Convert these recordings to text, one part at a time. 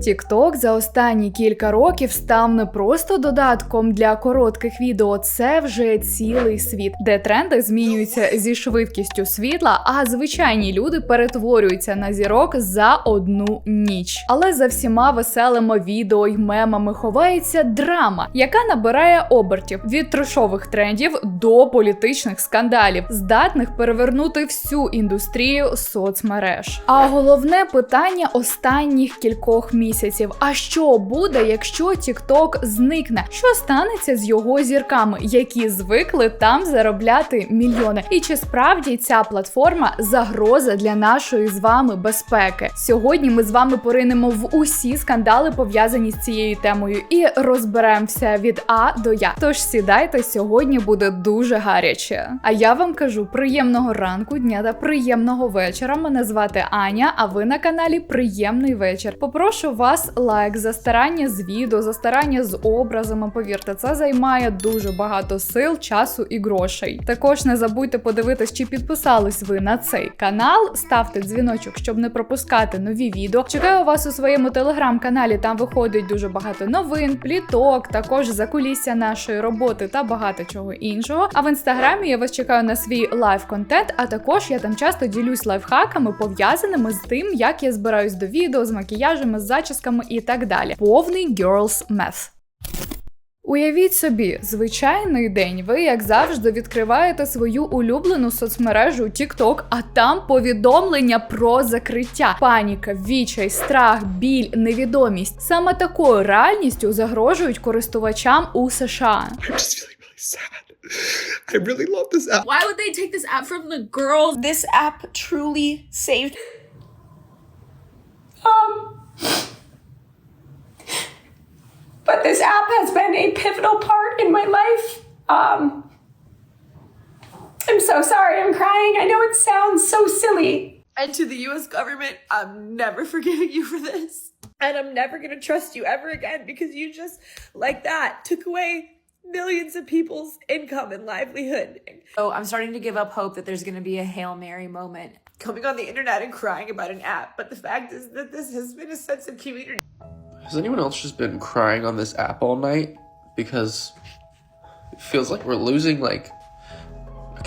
TikTok за останні кілька років став не просто додатком для коротких відео, це вже цілий світ, де тренди змінюються зі швидкістю світла, а звичайні люди перетворюються на зірок за одну ніч. Але за всіма веселими відео й мемами ховається драма, яка набирає обертів від трешових трендів до політичних скандалів, здатних перевернути всю індустрію соцмереж. А головне питання останніх кількох місяців: а що буде, якщо TikTok зникне? Що станеться з його зірками, які звикли там заробляти мільйони? І чи справді ця платформа загроза для нашої з вами безпеки? Сьогодні ми з вами поринемо в усі скандали пов'язані з цією темою і розберемося від А до Я. Тож сідайте, сьогодні буде дуже гаряче. А я вам кажу приємного ранку, дня та приємного вечора. Мене звати Аня, а ви на каналі Приємний вечір. Попрошу вас лайк за старання з відео, за старання з образами. Повірте, це займає дуже багато сил, часу і грошей. Також не забудьте подивитись, чи підписались ви на цей канал. Ставте дзвіночок, щоб не пропускати нові відео. Чекаю вас у своєму телеграм-каналі. Там виходить дуже багато новин, пліток, також закулісся нашої роботи та багато чого іншого. А в інстаграмі я вас чекаю на свій лайв-контент. А також я там часто ділюсь лайфхаками, пов'язаними з тим, як я збираюсь до відео з макіяжами, з зачісками і так далі. Повний girls math. Уявіть собі, звичайний день. Ви, як завжди, відкриваєте свою улюблену соцмережу TikTok, а там повідомлення про закриття, паніка, відчай, страх, біль, невідомість. Саме такою реальністю загрожують користувачам у США. I really love this app. Why would they take this app from the girls? This app truly saved. Um, but this app has been a pivotal part in my life. Um, I'm so sorry I'm crying. I know it sounds so silly. And to the US government, I'm never forgiving you for this. And I'm never gonna trust you ever again because you just, like that, took away millions of people's income and livelihood. So I'm starting to give up hope that there's going to be a Hail Mary moment. Coming on the internet and crying about an app, but the fact is that this has been a sense of community. Has anyone else just been crying on this app all night? Because it feels like we're losing like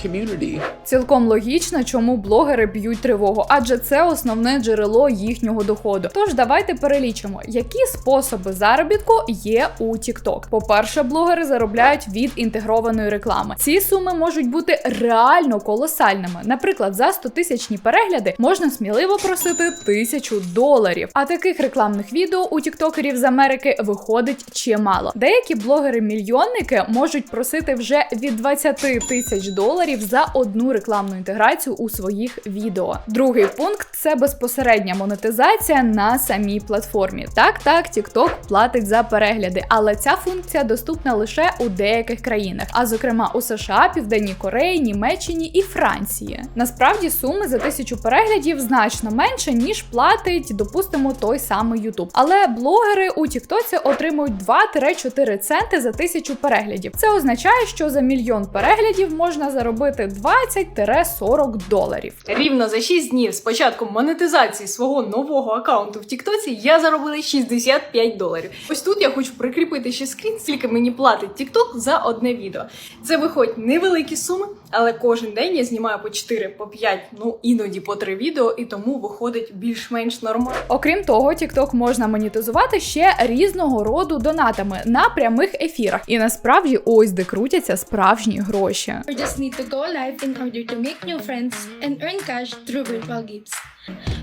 community. Цілком логічно, чому блогери б'ють тривогу, адже це основне джерело їхнього доходу. Тож давайте перелічимо, які способи заробітку є у TikTok. По-перше, блогери заробляють від інтегрованої реклами. Ці суми можуть бути реально колосальними. Наприклад, за 100 тисячні перегляди можна сміливо просити тисячу доларів. А таких рекламних відео у тіктокерів з Америки виходить чимало. Деякі блогери-мільйонники можуть просити вже від 20 тисяч доларів за одну рекламну інтеграцію у своїх відео. Другий пункт це безпосередня монетизація на самій платформі. Так, так, TikTok платить за перегляди, але ця функція доступна лише у деяких країнах, а зокрема у США, Південній Кореї, Німеччині і Франції. Насправді суми за тисячу переглядів значно менше, ніж платить, допустимо, той самий YouTube. Але блогери у TikTok отримують 2-4 центи за тисячу переглядів. Це означає, що за мільйон переглядів можна заробити 20-40 доларів. Рівно за 6 днів з початку монетизації свого нового аккаунту в Тіктоці я заробила 65 доларів. Ось тут я хочу прикріпити ще скрін, скільки мені платить TikTok за одне відео. Це виходять невеликі суми, але кожен день я знімаю по 4, по 5, ну іноді по 3 відео, і тому виходить більш-менш нормально. Окрім того, TikTok можна монетизувати ще різного роду донатами на прямих ефірах. І насправді ось де крутяться справжні гроші. Just need to go live in order to make new friends and earn cash through virtual gifts.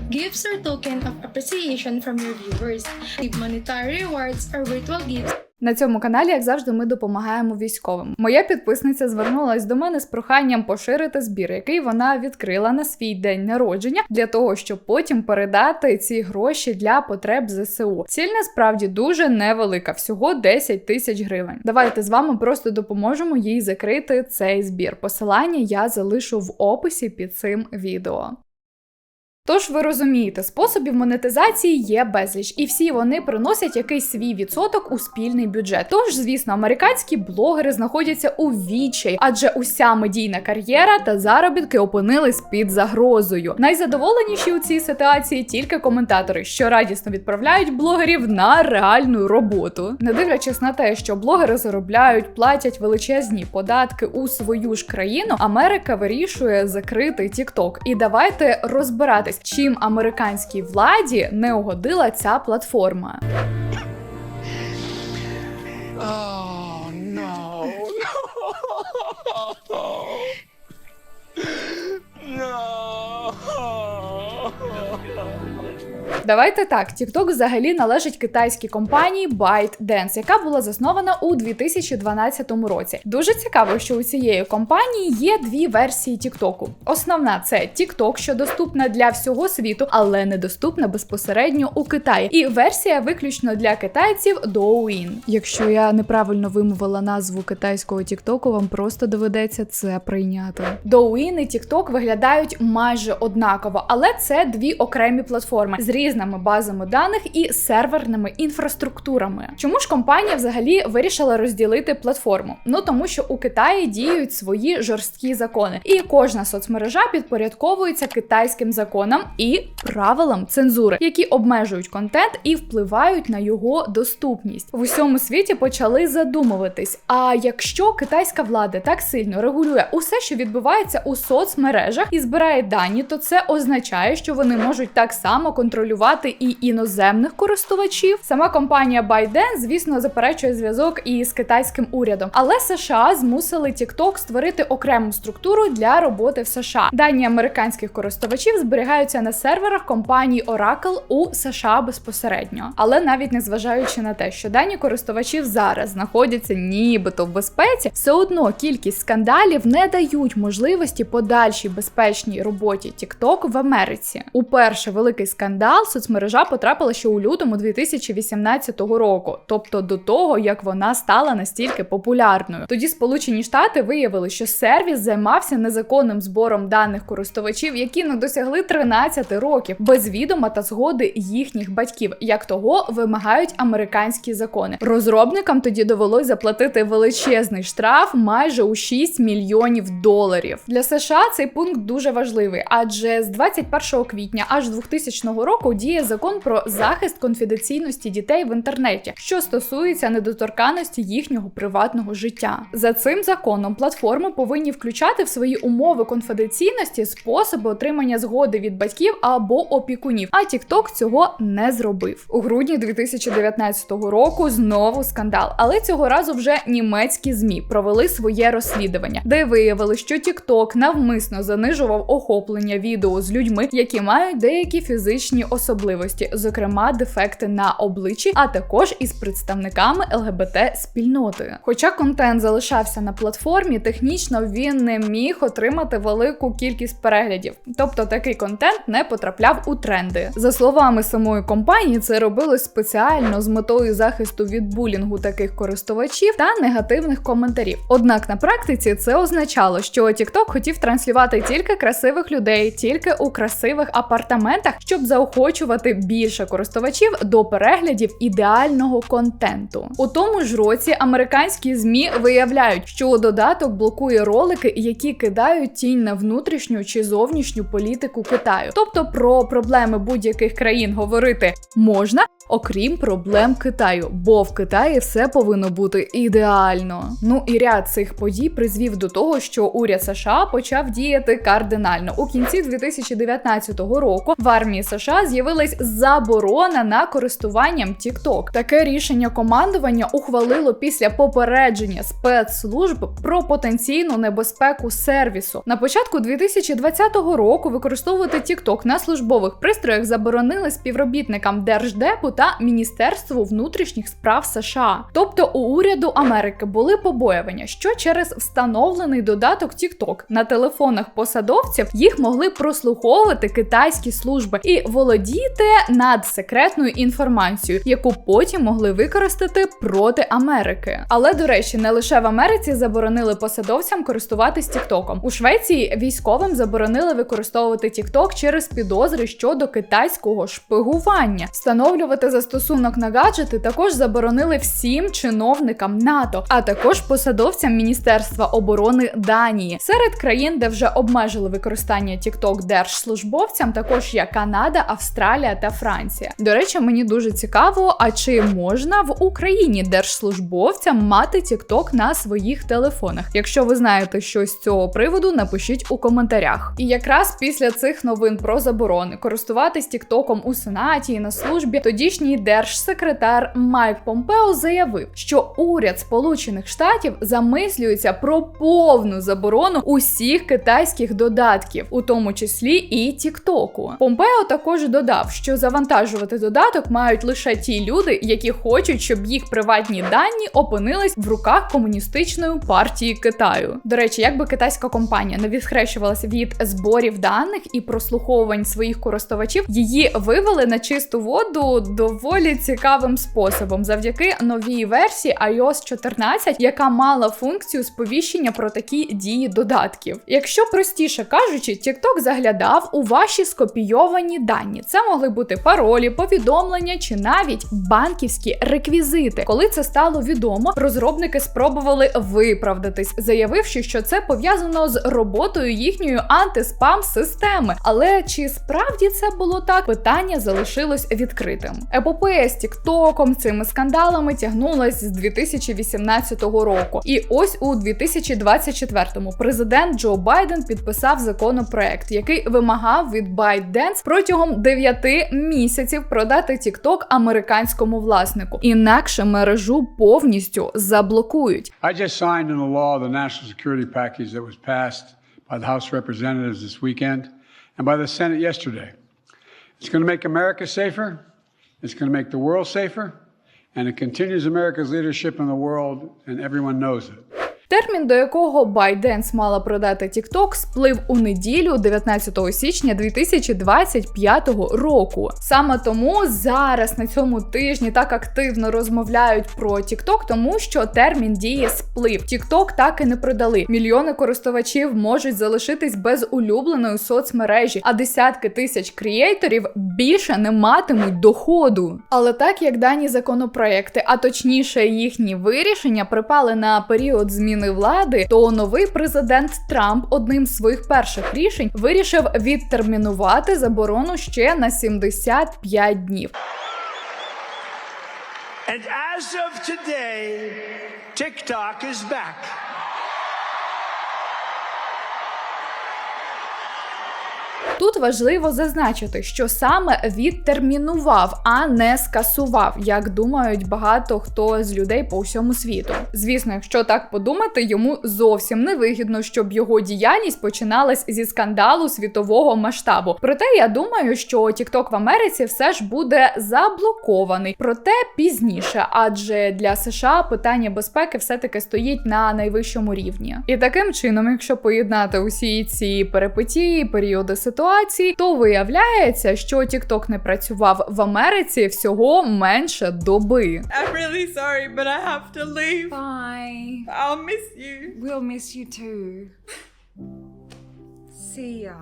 Gifts are token of appreciation from your viewers. Give monetary rewards or virtual gifts На цьому каналі, як завжди, ми допомагаємо військовим. Моя підписниця звернулась до мене з проханням поширити збір, який вона відкрила на свій день народження, для того, щоб потім передати ці гроші для потреб ЗСУ. Ціль насправді дуже невелика, всього 10 тисяч гривень. Давайте з вами просто допоможемо їй закрити цей збір. Посилання я залишу в описі під цим відео. Тож ви розумієте, способів монетизації є безліч, і всі вони приносять якийсь свій відсоток у спільний бюджет. Тож, звісно, американські блогери знаходяться у відчаї, адже уся медійна кар'єра та заробітки опинились під загрозою. Найзадоволеніші у цій ситуації тільки коментатори, що радісно відправляють блогерів на реальну роботу, не дивлячись на те, що блогери заробляють, платять величезні податки у свою ж країну. Америка вирішує закрити TikTok. І давайте розбиратись, чим американській владі не угодила ця платформа. Oh no. Давайте так, TikTok взагалі належить китайській компанії ByteDance, яка була заснована у 2012 році. Дуже цікаво, що у цієї компанії є дві версії TikTok. Основна це TikTok, що доступна для всього світу, але недоступна безпосередньо у Китаї. І версія виключно для китайців Douyin. Якщо я неправильно вимовила назву китайського TikTok, вам просто доведеться це прийняти. Douyin і TikTok виглядають майже однаково, але це дві окремі платформи з різними базами даних і серверними інфраструктурами. Чому ж компанія взагалі вирішила розділити платформу? Ну тому що у Китаї діють свої жорсткі закони, і кожна соцмережа підпорядковується китайським законам і правилам цензури, які обмежують контент і впливають на його доступність. В усьому світі почали задумуватись: а якщо китайська влада так сильно регулює усе, що відбувається у соцмережах і збирає дані, то це означає, що вони можуть так само контролювати і іноземних користувачів. Сама компанія ByteDance, звісно, заперечує зв'язок із китайським урядом, але США змусили TikTok створити окрему структуру для роботи в США. Дані американських користувачів зберігаються на серверах компанії Oracle у США безпосередньо. Але навіть незважаючи на те, що дані користувачів зараз знаходяться нібито в безпеці, все одно кількість скандалів не дають можливості подальшій безпечній роботі TikTok в Америці. Уперше великий скандал соцмережа потрапила ще у лютому 2018 року, тобто до того, як вона стала настільки популярною. Тоді Сполучені Штати виявили, що сервіс займався незаконним збором даних користувачів, які не досягли 13 років без відома та згоди їхніх батьків, як того вимагають американські закони. Розробникам тоді довелось заплатити величезний штраф майже у 6 мільйонів доларів. Для США цей пункт дуже важливий, адже з 21 квітня аж 2000 року діє закон про захист конфіденційності дітей в інтернеті, що стосується недоторканності їхнього приватного життя. За цим законом платформи повинні включати в свої умови конфіденційності способи отримання згоди від батьків або опікунів. А TikTok цього не зробив. У грудні 2019 року знову скандал, але цього разу вже німецькі змі провели своє розслідування, де виявили, що TikTok навмисно занижував охоплення відео з людьми, які мають деякі фізичні особливості, зокрема дефекти на обличчі, а також із представниками ЛГБТ спільноти. Хоча контент залишався на платформі, технічно він не міг отримати велику кількість переглядів, тобто такий контент не потрапляв у тренди. За словами самої компанії, це робили спеціально з метою захисту від булінгу таких користувачів та негативних коментарів. Однак на практиці це означало, що TikTok хотів транслювати тільки красивих людей, тільки у красивих апартаментах, щоб заохочувати більше користувачів до переглядів ідеального контенту. У тому ж році американські змі виявляють, що додаток блокує ролики, які кидають тінь на внутрішню чи зовнішню політику Китаю. Тобто про проблеми будь-яких країн говорити можна. Окрім проблем Китаю, бо в Китаї все повинно бути ідеально. Ну і ряд цих подій призвів до того, що уряд США почав діяти кардинально. У кінці 2019 року в армії США з'явилась заборона на користуванням TikTok. Таке рішення командування ухвалило після попередження спецслужб про потенційну небезпеку сервісу. На початку 2020 року використовувати TikTok на службових пристроях заборонили співробітникам держдепу та та Міністерству внутрішніх справ США. Тобто у уряду Америки були побоювання, що через встановлений додаток TikTok на телефонах посадовців їх могли прослуховувати китайські служби і володіти надсекретною інформацією, яку потім могли використати проти Америки. Але до речі, не лише в Америці заборонили посадовцям користуватись TikTok. У Швеції військовим заборонили використовувати TikTok через підозри щодо китайського шпигування. Встановлювати застосунок на гаджети також заборонили всім чиновникам НАТО, а також посадовцям Міністерства оборони Данії. Серед країн, де вже обмежили використання TikTok держслужбовцям, також є Канада, Австралія та Франція. До речі, мені дуже цікаво, а чи можна в Україні держслужбовцям мати TikTok на своїх телефонах? Якщо ви знаєте щось з цього приводу, напишіть у коментарях. І якраз після цих новин про заборони користуватись Тіктоком у Сенаті і на службі, тодішній держсекретар Майк Помпео заявив, що уряд Сполучених Штатів замислюється про повну заборону усіх китайських додатків, у тому числі і Тіктоку. Помпео також додав, що завантажувати додаток мають лише ті люди, які хочуть, щоб їх приватні дані опинились в руках комуністичної партії Китаю. До речі, якби китайська компанія не відхрещувалася від зборів даних і прослуховувань своїх користувачів, її вивели на чисту воду доволі цікавим способом завдяки новій версії iOS 14, яка мала функцію сповіщення про такі дії додатків. Якщо простіше кажучи, TikTok заглядав у ваші скопійовані дані. Це могли бути паролі, повідомлення чи навіть банківські реквізити. Коли це стало відомо, розробники спробували виправдатись, заявивши, що це пов'язано з роботою їхньої антиспам системи. Але чи справді це було так? Питання залишилось відкритим. Епопея з Тіктоком цими скандалами тягнулась з 2018 року. І ось у 2024-му президент Джо Байден підписав законопроект, який вимагав від ByteDance протягом 9 місяців продати TikTok американському власнику. Інакше мережу повністю заблокують. I just signed into law the national security package that was passed by the House of Representatives this weekend and by the Senate yesterday. It's going to make America safer, it's going to make the world safer, and it continues America's leadership in the world, and everyone knows it. Термін, до якого ByteDance мала продати TikTok, сплив у неділю, 19 січня 2025 року. Саме тому зараз на цьому тижні так активно розмовляють про TikTok, тому що термін дії сплив. TikTok так і не продали. Мільйони користувачів можуть залишитись без улюбленої соцмережі, а десятки тисяч креаторів більше не матимуть доходу. Але так як дані законопроекти, а точніше їхні вирішення, припали на період зміни влади, то новий президент Трамп одним з своїх перших рішень вирішив відтермінувати заборону ще на 75 днів. And as of today, TikTok is back. Тут важливо зазначити, що саме відтермінував, а не скасував, як думають багато хто з людей по всьому світу. Звісно, якщо так подумати, йому зовсім не вигідно, щоб його діяльність починалась зі скандалу світового масштабу. Проте я думаю, що TikTok в Америці все ж буде заблокований, проте пізніше, адже для США питання безпеки все-таки стоїть на найвищому рівні. І таким чином, якщо поєднати усі ці перипетії, періоди ситуації, то виявляється, що TikTok не працював в Америці всього менше доби. I'm really sorry, but I have to leave. Bye. I'll miss you. We'll miss you too. See ya.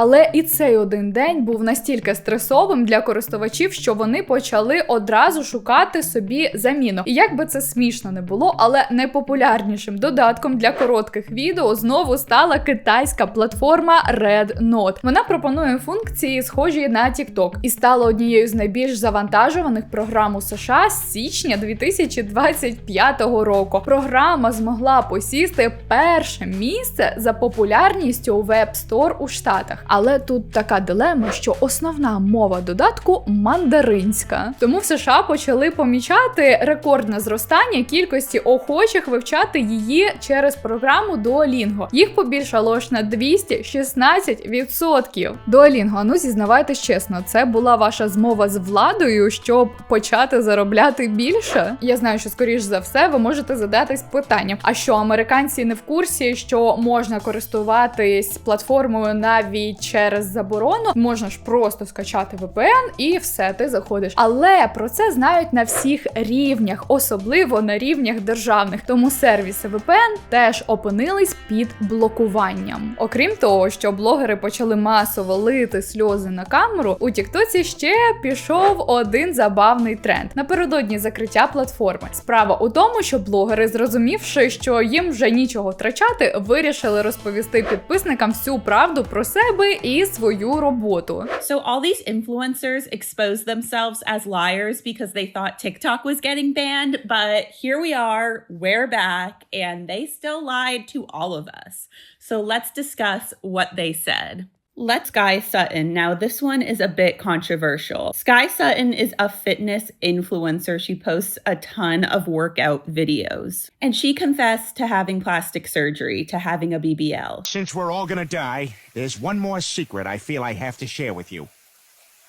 Але і цей один день був настільки стресовим для користувачів, що вони почали одразу шукати собі заміну. І як би це смішно не було, але найпопулярнішим додатком для коротких відео знову стала китайська платформа Red Note. Вона пропонує функції, схожі на TikTok, і стала однією з найбільш завантажуваних програм у США з січня 2025 року. Програма змогла посісти перше місце за популярністю у Store у Штатах. Але тут така дилема, що основна мова додатку мандаринська. Тому в США почали помічати рекордне зростання кількості охочих вивчати її через програму Duolingo. Їх побільшало аж на 216%. Duolingo, ну зізнавайтесь чесно, це була ваша змова з владою, щоб почати заробляти більше. Я знаю, що скоріш за все ви можете задатись питанням: а що американці не в курсі, що можна користуватись платформою навіть через заборону? Можна ж просто скачати VPN і все, ти заходиш. Але про це знають на всіх рівнях, особливо на рівнях державних. Тому сервіси VPN теж опинились під блокуванням. Окрім того, що блогери почали масово лити сльози на камеру, у Тіктоці ще пішов один забавний тренд напередодні закриття платформи. Справа у тому, що блогери, зрозумівши, що їм вже нічого втрачати, вирішили розповісти підписникам всю правду про себе і свою роботу. So all these influencers exposed themselves as liars because they thought TikTok was getting banned, but here we are, we're back, and they still lied to all of us. So let's discuss what they said. Let's Sky Sutton. Now, this one is a bit controversial. Sky Sutton is a fitness influencer. She posts a ton of workout videos. And she confessed to having plastic surgery, to having a BBL. Since we're all gonna die, there's one more secret I feel I have to share with you.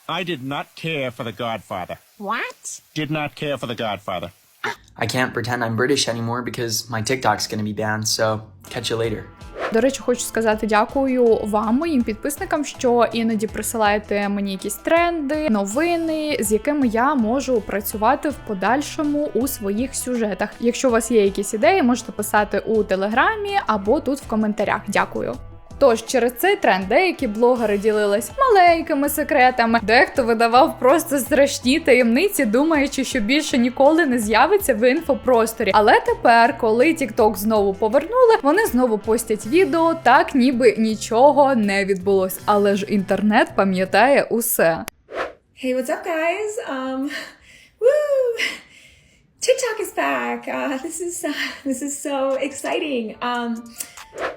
I did not care for The Godfather. What? Did not care for The Godfather. I can't pretend I'm British anymore because my TikTok's gonna be banned, so catch you later. До речі, хочу сказати дякую вам, моїм підписникам, що іноді присилаєте мені якісь тренди, новини, з якими я можу працювати в подальшому у своїх сюжетах. Якщо у вас є якісь ідеї, можете писати у телеграмі або тут в коментарях. Дякую. Тож через цей тренд деякі блогери ділились маленькими секретами, дехто видавав просто страшні таємниці, думаючи, що більше ніколи не з'явиться в інфопросторі. Але тепер, коли TikTok знову повернули, вони знову постять відео, так ніби нічого не відбулось. Але ж інтернет пам'ятає усе. Hey, what's up, guys? Um, woo! TikTok is back. Uh, this is uh, this is so exciting. Um,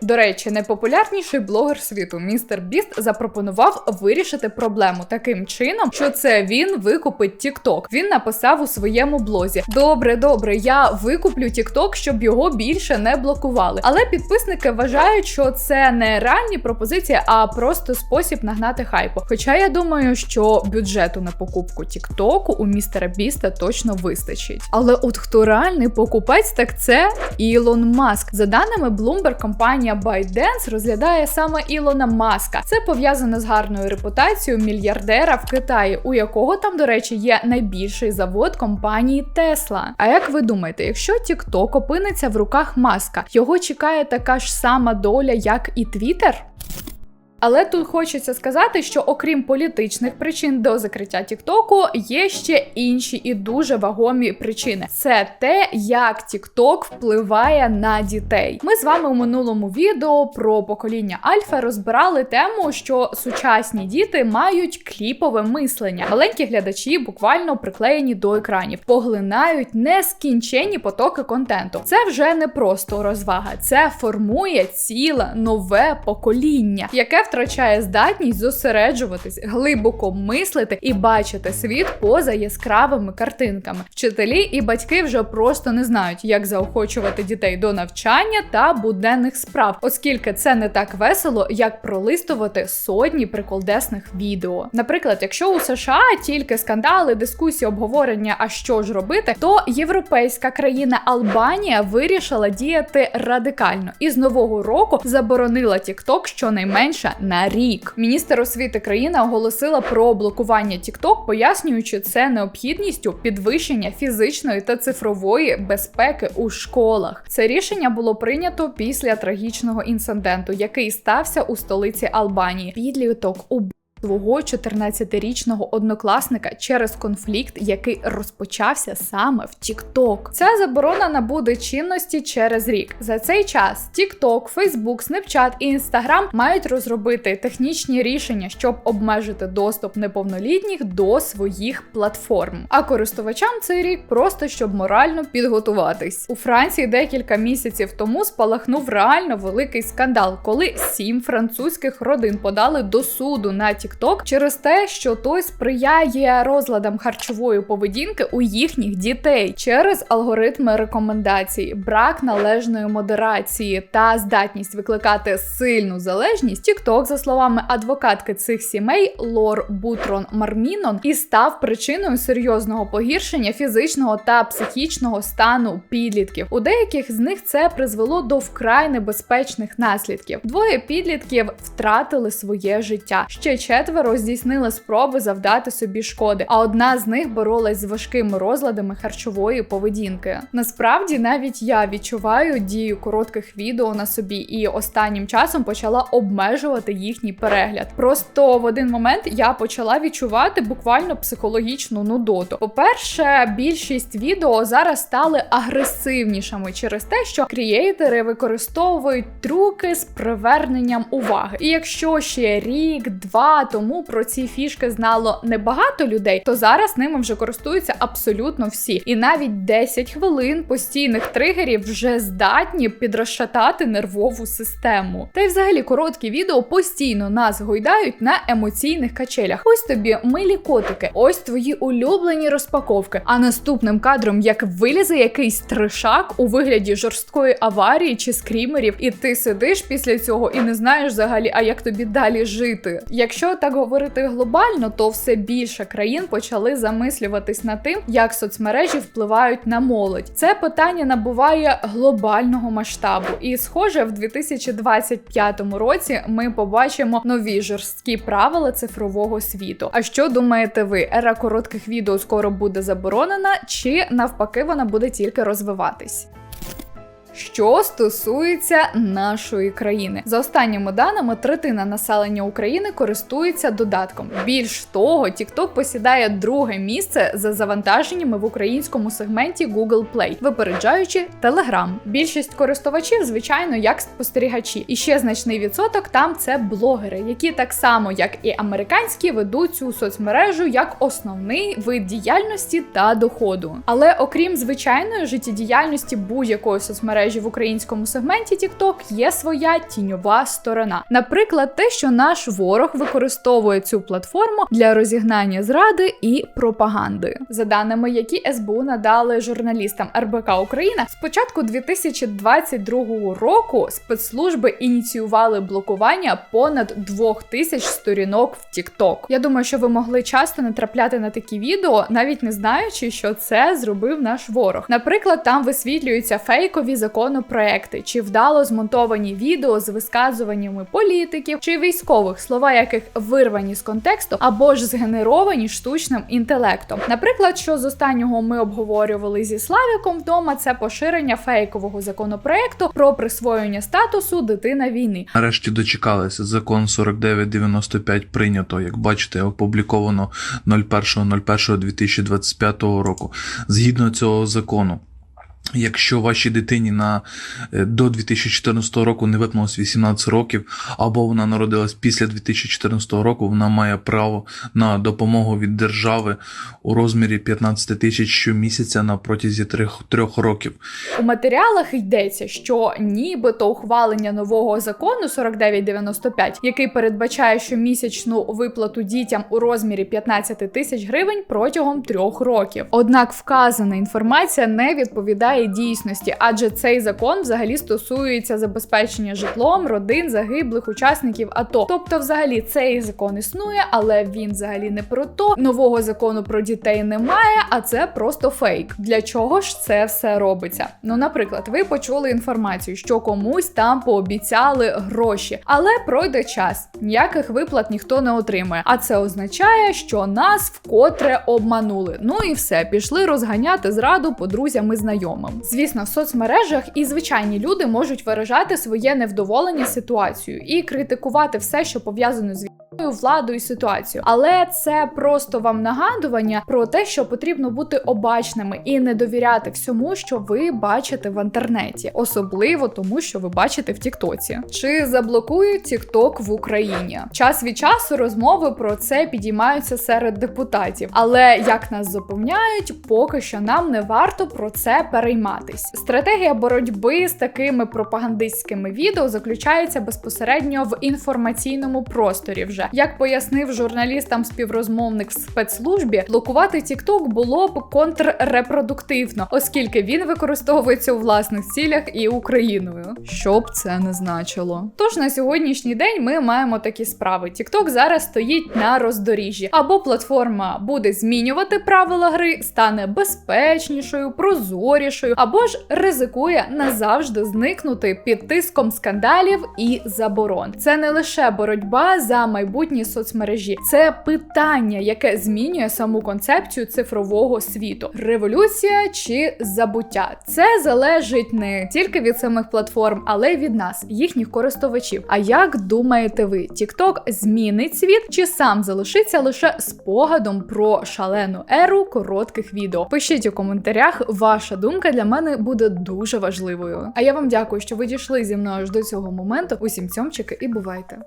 До речі, найпопулярніший блогер світу містер Біст запропонував вирішити проблему таким чином, що це він викупить TikTok. Він написав у своєму блозі: Добре, добре, я викуплю TikTok, щоб його більше не блокували. Але підписники вважають, що це не реальні пропозиції, а просто спосіб нагнати хайпу. Хоча я думаю, що бюджету на покупку TikTok у містера Біста точно вистачить. Але от хто реальний покупець, так це Ілон Маск. За даними Bloomberg, компанія ByteDance розглядає саме Ілона Маска. Це пов'язано з гарною репутацією мільярдера в Китаї, у якого там, до речі, є найбільший завод компанії Tesla. А як ви думаєте, якщо TikTok опиниться в руках Маска, його чекає така ж сама доля, як і Twitter? Але тут хочеться сказати, що окрім політичних причин до закриття Тіктоку, є ще інші і дуже вагомі причини. Це те, як Тікток впливає на дітей. Ми з вами у минулому відео про покоління Альфа розбирали тему, що сучасні діти мають кліпове мислення. Маленькі глядачі буквально приклеєні до екранів, поглинають нескінченні потоки контенту. Це вже не просто розвага, це формує ціле нове покоління, яке втрачає здатність зосереджуватись, глибоко мислити і бачити світ поза яскравими картинками. Вчителі і батьки вже просто не знають, як заохочувати дітей до навчання та буденних справ, оскільки це не так весело, як пролистувати сотні приколдесних відео. Наприклад, якщо у США тільки скандали, дискусії, обговорення, а що ж робити, то європейська країна Албанія вирішила діяти радикально і з нового року заборонила TikTok щонайменше на рік. Міністр освіти країни оголосила про блокування TikTok, пояснюючи це необхідністю підвищення фізичної та цифрової безпеки у школах. Це рішення було прийнято після трагічного інциденту, який стався у столиці Албанії. Підліток у свого 14-річного однокласника через конфлікт, який розпочався саме в TikTok. Ця заборона набуде чинності через рік. За цей час TikTok, Facebook, Snapchat і Instagram мають розробити технічні рішення, щоб обмежити доступ неповнолітніх до своїх платформ. А користувачам цей рік просто щоб морально підготуватись. У Франції декілька місяців тому спалахнув реально великий скандал, коли сім французьких родин подали до суду на TikTok через те, що той сприяє розладам харчової поведінки у їхніх дітей через алгоритми рекомендацій, брак належної модерації та здатність викликати сильну залежність. TikTok, за словами адвокатки цих сімей Лор Бутрон Мармінон, і став причиною серйозного погіршення фізичного та психічного стану підлітків. У деяких з них це призвело до вкрай небезпечних наслідків. Двоє підлітків втратили своє життя. Ще четверо здійснили спроби завдати собі шкоди. А одна з них боролась з важкими розладами харчової поведінки. Насправді, навіть я відчуваю дію коротких відео на собі і останнім часом почала обмежувати їхній перегляд. Просто в один момент я почала відчувати буквально психологічну нудоту. По-перше, більшість відео зараз стали агресивнішими через те, що крієйтери використовують трюки з приверненням уваги. І якщо ще рік, два тому про ці фішки знало небагато людей, то зараз ними вже користуються абсолютно всі. І навіть 10 хвилин постійних тригерів вже здатні підрозшатати нервову систему. Та й взагалі короткі відео постійно нас гойдають на емоційних качелях. Ось тобі милі котики, ось твої улюблені розпаковки. А наступним кадром як вилізе якийсь трешак у вигляді жорсткої аварії чи скрімерів, і ти сидиш після цього і не знаєш взагалі, а як тобі далі жити. Якщо так говорити глобально, то все більше країн почали замислюватись над тим, як соцмережі впливають на молодь. Це питання набуває глобального масштабу, і схоже, в 2025 році ми побачимо нові жорсткі правила цифрового світу. А що думаєте ви? Ера коротких відео скоро буде заборонена, чи навпаки вона буде тільки розвиватись? Що стосується нашої країни, за останніми даними, третина населення України користується додатком. Більш того, TikTok посідає друге місце за завантаженнями в українському сегменті Google Play, випереджаючи Telegram. Більшість користувачів, звичайно, як спостерігачі, і ще значний відсоток там це блогери, які так само, як і американські, ведуть цю соцмережу як основний вид діяльності та доходу. Але окрім звичайної життєдіяльності будь-якої соцмережі в українському сегменті TikTok є своя тіньова сторона. Наприклад, те, що наш ворог використовує цю платформу для розігнання зради і пропаганди. За даними, які СБУ надали журналістам РБК Україна, з початку 2022 року спецслужби ініціювали блокування понад 2000 сторінок в TikTok. Я думаю, що ви могли часто натрапляти на такі відео, навіть не знаючи, що це зробив наш ворог. Наприклад, там висвітлюються фейкові законопроекти чи вдало змонтовані відео з висказуваннями політиків чи військових, слова яких вирвані з контексту або ж згенеровані штучним інтелектом. Наприклад, що з останнього ми обговорювали зі Славіком вдома, це поширення фейкового законопроекту про присвоєння статусу дитина війни. Нарешті дочекалися. Закон 4995 прийнято. Як бачите, опубліковано 01.01.2025 року. Згідно цього закону. Якщо вашій дитині на е, до 2014 року не виповнилось 18 років, або вона народилась після 2014 року, вона має право на допомогу від держави у розмірі 15 тисяч щомісяця на протязі трьох, трьох років. У матеріалах йдеться, що нібито ухвалення нового закону 4995, який передбачає щомісячну виплату дітям у розмірі 15 тисяч гривень протягом трьох років. Однак вказана інформація не відповідає дійсності, адже цей закон взагалі стосується забезпечення житлом родин загиблих учасників АТО. Тобто, взагалі, цей закон існує, але він взагалі не про то. Нового закону про дітей немає, а це просто фейк. Для чого ж це все робиться? Ну, наприклад, ви почули інформацію, що комусь там пообіцяли гроші, але пройде час, ніяких виплат ніхто не отримує. А це означає, що нас вкотре обманули. Ну і все, пішли розганяти зраду по друзям і знайомим. Звісно, в соцмережах і звичайні люди можуть виражати своє невдоволення ситуацією і критикувати все, що пов'язано з владою і ситуацією. Але це просто вам нагадування про те, що потрібно бути обачними і не довіряти всьому, що ви бачите в інтернеті, особливо тому, що ви бачите в Тіктоці. Чи заблокують Тікток в Україні? Час від часу розмови про це підіймаються серед депутатів, але як нас запевняють, поки що нам не варто про це перейматись. Стратегія боротьби з такими пропагандистськими відео заключається безпосередньо в інформаційному просторі. Вже як пояснив журналістам співрозмовник в спецслужбі, блокувати TikTok було б контррепродуктивно, оскільки він використовується у власних цілях і Україною. Що б це не значило. Тож на сьогоднішній день ми маємо такі справи. TikTok зараз стоїть на роздоріжжі, або платформа буде змінювати правила гри, стане безпечнішою, прозорішою, або ж ризикує назавжди зникнути під тиском скандалів і заборон. Це не лише боротьба за майбутні соцмережі, це питання, яке змінює саму концепцію цифрового світу. Революція чи забуття. Це залежить не тільки від самих платформ, але й від нас, їхніх користувачів. А як думаєте ви, TikTok змінить світ чи сам залишиться лише спогадом про шалену еру коротких відео? Пишіть у коментарях, ваша думка для мене буде дуже важливою. А я вам дякую, що ви дійшли зі мною аж до цього моменту. Усім цьомчики і бувайте.